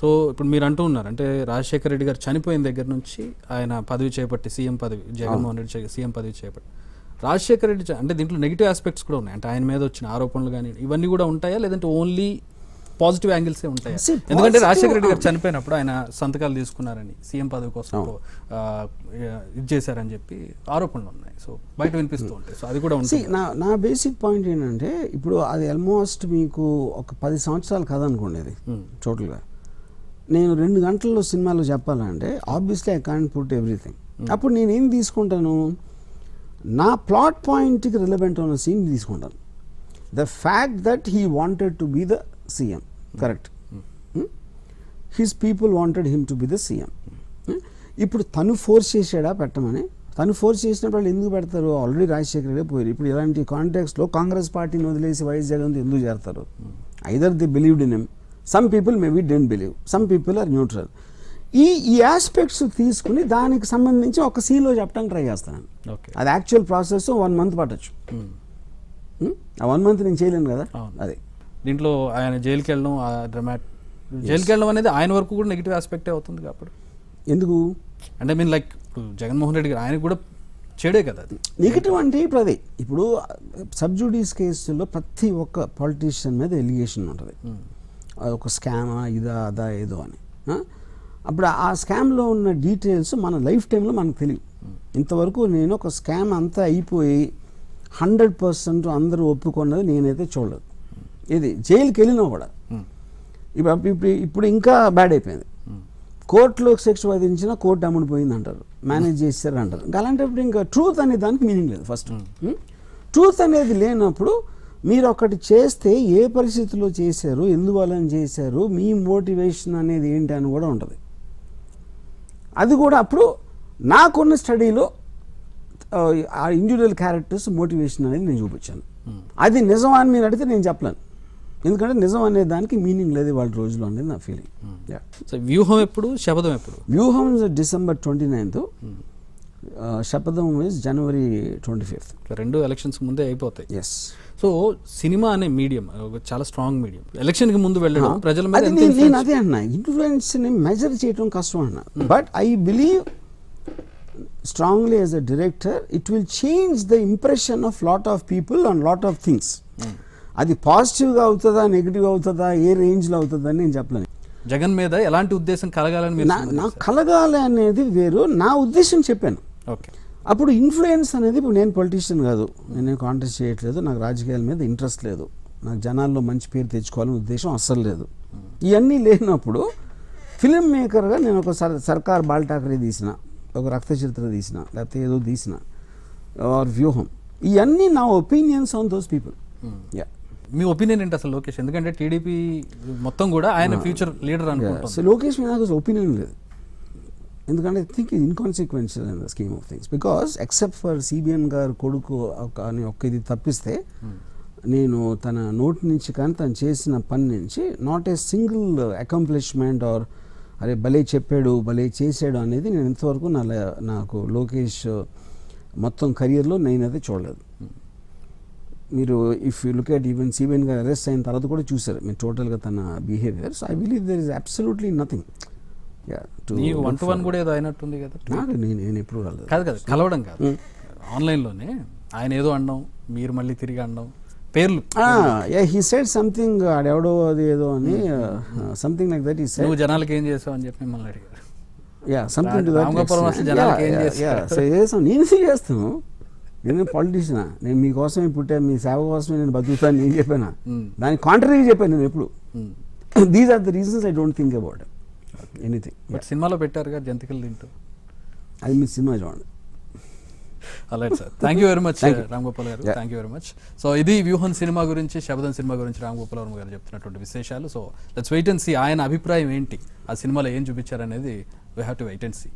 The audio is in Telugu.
సో ఇప్పుడు మీరు అంటూ ఉన్నారు. అంటే రాజశేఖర రెడ్డి గారు చనిపోయిన దగ్గర నుంచి ఆయన పదవి చేపట్టి సీఎం పదవి జగన్మోహన్ రెడ్డి సీఎం పదవి చేపట్టి. రాజశేఖర రెడ్డి అంటే దీంట్లో నెగిటివ్ ఆస్పెక్ట్స్ కూడా ఉన్నాయి. అంటే ఆయన మీద వచ్చిన ఆరోపణలు కానీ ఇవన్నీ కూడా ఉంటాయా? లేదంటే ఓన్లీ పాజిటివ్ యాంగిల్సే ఉంటాయా? ఎందుకంటే రాజశేఖర రెడ్డి గారు చనిపోయినప్పుడు ఆయన సంతకాలు తీసుకున్నారని సీఎం పదవి కోసం ఇది చేశారని చెప్పి ఆరోపణలు ఉన్నాయి. సో బయట వినిపిస్తూ ఉంటాయి. సో అది కూడా ఉంటుంది. నా నా బేసిక్ పాయింట్ ఏంటంటే ఇప్పుడు అది ఆల్మోస్ట్ మీకు ఒక పది సంవత్సరాలు కథ అనుకోండి అది. టోటల్గా. నేను రెండు గంటల్లో సినిమాలో చెప్పాలంటే obviously I can't put everything అప్పుడు నేను ఏం తీసుకుంటాను? నా ప్లాట్ పాయింట్కి రిలవెంట్ ఉన్న సీన్ తీసుకుంటాను. The fact that he wanted to be the CM correct his people wanted him to be the CM ఇప్పుడు తను ఫోర్స్ చేసాడా పెట్టమని? తను ఫోర్స్ చేసినప్పుడు వాళ్ళు ఎందుకు పెడతారు? ఆల్రెడీ రాజశేఖర రెడ్డి పోయారు. ఇప్పుడు ఇలాంటి కాంటాక్ట్స్లో కాంగ్రెస్ పార్టీని వదిలేసి వైఎస్ జగన్ ఎందుకు చేస్తారు either they believed in him some people maybe didn't believe some people are neutral ఈ ఈ ఆస్పెక్ట్స్ తీసుకుని దానికి సంబంధించి ఒక సీన్లో చెప్పడానికి ట్రై చేస్తాను. అది యాక్చువల్ ప్రాసెస్ వన్ మంత్ పట్టచ్చు. Hmm? ఆ వన్ మంత్ నేను చేయలేను కదా. అదే. దీంట్లో ఆయన జైలుకి వెళ్ళడం ఆ డ్రమాట్ జైలుకి వెళ్ళడం అనేది ఆయన వరకు కూడా నెగిటివ్ ఆస్పెక్టే అవుతుంది కాబట్టి ఎందుకు? అంటే మీన్ లైక్ జగన్మోహన్ రెడ్డి గారు ఆయన కూడా చెడే కదా అది. నెగిటివ్ అంటే ఇప్పుడు అదే. ఇప్పుడు సబ్జుడీస్ కేసుల్లో ప్రతి ఒక్క పాలిటీషియన్ మీద ఎలిగేషన్ ఉంటుంది. అది ఒక స్కామా ఇదా అదా ఏదో అని? అప్పుడు ఆ స్కామ్లో ఉన్న డీటెయిల్స్ మన లైఫ్ టైంలో మనకు తెలియదు ఇంతవరకు నేను ఒక స్కామ్ అంతా అయిపోయి హండ్రెడ్ పర్సెంట్ అందరూ ఒప్పుకున్నది నేనైతే చూడలేదు. ఇది జైలుకి వెళ్ళినా కూడా. ఇప్పుడు ఇప్పుడు ఇప్పుడు ఇంకా బ్యాడ్ అయిపోయింది. కోర్టులో శిక్ష విధించినా కోర్టు అమ్ముడిపోయింది అంటారు. మేనేజ్ చేశారు అంటారు. ఇంకా అలాంటప్పుడు ఇంకా ట్రూత్ అనే దానికి మీనింగ్ లేదు ఫస్ట్. ట్రూత్ అనేది లేనప్పుడు మీరు ఒకటి చేస్తే ఏ పరిస్థితిలో చేశారు ఎందువలన చేశారు మీ మోటివేషన్ అనేది ఏంటి అని కూడా ఉంటుంది. అది కూడా అప్పుడు నాకున్న స్టడీలో ఆ, ఇండివిజువల్ క్యారెక్టర్స్ మోటివేషన్ అనేది నేను చూపించాను. అది నిజం అని మీరు అడిగితే నేను చెప్పలేను. ఎందుకంటే నిజం అనే దానికి మీనింగ్ లేదు వాళ్ళ రోజులో అనేది నా ఫీలింగ్ సో వ్యూహం ఎప్పుడు? శబదం ఎప్పుడు? Vyuham December twenty ninth. Shapatham is January twenty fifth రెండు ఎలక్షన్స్ ముందే అయిపోతాయి. ఎస్ సో సినిమా అనే మీడియం చాలా స్ట్రాంగ్ మీడియం ఎలక్షన్కి ముందు వెళ్ళడం ప్రజల మీద నేను అదే అన్నా ఇన్ఫ్లుయెన్స్ని మెజర్ చేయడం కష్టం అన్నా. But I believe strongly as a director it will change the impression of lot of people on lot of things అది పాజిటివ్గా అవుతుందా నెగిటివ్ అవుతుందా ఏ రేంజ్లో అవుతుందా అని నేను చెప్పలేను. జగన్ మీద ఎలాంటి ఉద్దేశం కలగాలని నా కలగాలి అనేది వేరు. నా ఉద్దేశం చెప్పాను. ఓకే. అప్పుడు ఇన్ఫ్లుయెన్స్ అనేది ఇప్పుడు నేను పొలిటీషియన్ కాదు. నేను కాంటెస్ట్ చేయట్లేదు. నాకు రాజకీయాల మీద ఇంట్రెస్ట్ లేదు. నాకు జనాల్లో మంచి పేరు తెచ్చుకోవాలని ఉద్దేశం అస్సలు లేదు. ఇవన్నీ లేనప్పుడు ఫిలిం మేకర్గా నేను ఒక సర్ సర్కార్ బాల్టాకరీ తీసిన ఒక రక్త చిత్ర తీసిన లేకపోతే ఏదో తీసిన ఆర్ వ్యూహం. ఇవన్నీ నా opinions on those people yeah me opinion ఏంటి అసలు లోకేష్? ఎందుకంటే టీడీపీ మొత్తం కూడా ఆయన ఫ్యూచర్ లీడర్ అనుకుంటుంది. సో లోకేష్ మీద నాకు ఒపీనియన్ లేదు. ఎందుకంటే ఐ థింక్ ఇది inconsequential in the scheme of things because except for CBN garu కొడుకు అని ఒక్క ఇది తప్పిస్తే నేను తన నోటి నుంచి కానీ తను చేసిన పని నుంచి not a single accomplishment or అరే భలే చెప్పాడు భలే చేసాడు అనేది నేను ఇంతవరకు నా నాకు లోకేష్ మొత్తం కెరియర్లో నేనైతే చూడలేదు. మీరు if you look at even CBN garu arrest అయిన తర్వాత కూడా చూసారు మీరు టోటల్గా తన behaviour so I believe there is absolutely nothing one to one కూడా ఏదో అయినట్టుంది కదా? నేను ఎప్పుడు రాలేదు. కాదు కదా కలవడం కాదు. ఆన్లైన్లోనే ఆయన ఏదో అనడం మీరు మళ్ళీ తిరిగి అనడం పేర్లు. హీ సెడ్ సంథింగ్ ఆడెవడో అది ఏదో అని సంథింగ్ లైక్ దట్ ఈ సెడ్ నువ్వు జనాలకి ఏం చేసావు అని చెప్పి మిమ్మల్ని అడిగారు. యా సంథింగ్ టు చేస్తాడు? చేస్తాను నేను చేస్తాను? నేను పాలిటీషియనా నేను మీకోసమే పుట్టా మీ సేవ కోసమే నేను బతుకుతాను నేను చెప్పాను? Hmm. దానికి కాంట్రరీ చెప్పాను నేను ఎప్పుడు. Hmm. These are the reasons I don't think about anything but సినిమాలో పెట్టారుగా జంతికలు తింటూ? అది మీ సినిమా చూడండి. అలా sir thank you very much. Ram Gopal garu. Thank you very much so ఇది వ్యూహన్ సినిమా గురించి శబదం సినిమా గురించి రామ్ గోపాల్ వర్మ గారు చెప్తున్నటువంటి విశేషాలు. So let's wait and see ఆయన అభిప్రాయం ఏంటి? ఆ సినిమాలో ఏం చూపించారనేది we have to wait and see